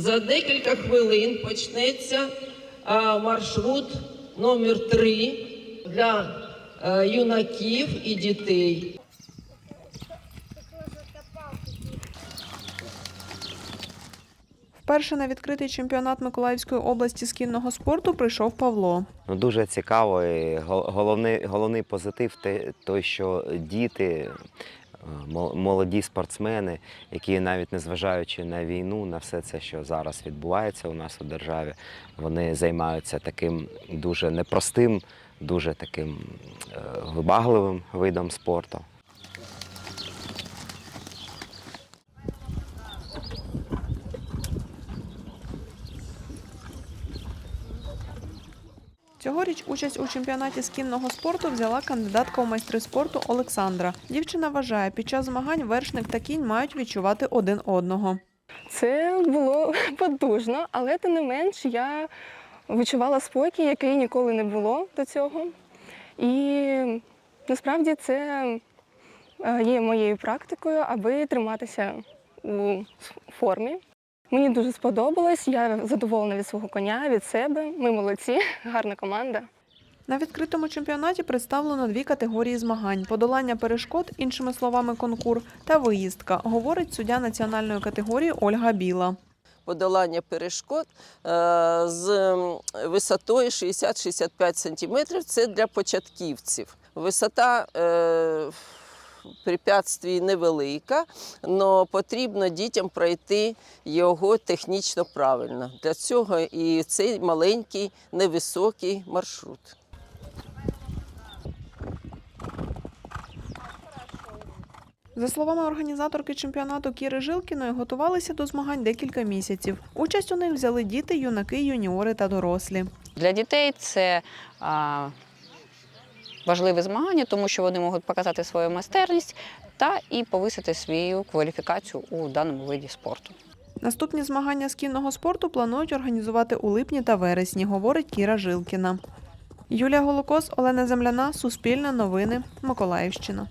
За декілька хвилин почнеться маршрут номер 3 для е, юнаків і дітей. Вперше на відкритий чемпіонат Миколаївської області з кінного спорту прийшов Павло. Ну, дуже цікаво. І головний, головний позитив те, той, що діти, молоді спортсмени, які навіть незважаючи на війну, на все це, що зараз відбувається у нас у державі, вони займаються таким дуже непростим, дуже таким е, вибагливим видом спорту. Цьогоріч участь у чемпіонаті з кінного спорту взяла кандидатка у майстри спорту Олександра. Дівчина вважає, під час змагань вершник та кінь мають відчувати один одного. Це було потужно, але тим не менш я відчувала спокій, який ніколи не було до цього. І насправді це е, є моєю практикою, аби триматися у формі. Мені дуже сподобалось, я задоволена від свого коня, від себе. Ми молодці, гарна команда. На відкритому чемпіонаті представлено дві категорії змагань: подолання перешкод, іншими словами, конкур, та виїздка, говорить суддя національної категорії Ольга Біла. подолання перешкод е, з висотою 60-65 см. Це для початківців. Висота е, препятствій невелика, але потрібно дітям пройти його технічно правильно. Для цього і цей маленький невисокий маршрут. За словами організаторки чемпіонату Кіри Жилкіної, готувалися до змагань декілька місяців. Участь у них взяли діти, юнаки, юніори та дорослі. Для дітей це а, важливе змагання, тому що вони можуть показати свою майстерність та і повисити свою кваліфікацію у даному виді спорту. Наступні змагання з кінного спорту планують організувати у липні та вересні, говорить Кіра Жилкіна. Юлія Голокос, Олена Земляна, Суспільне новини, Миколаївщина.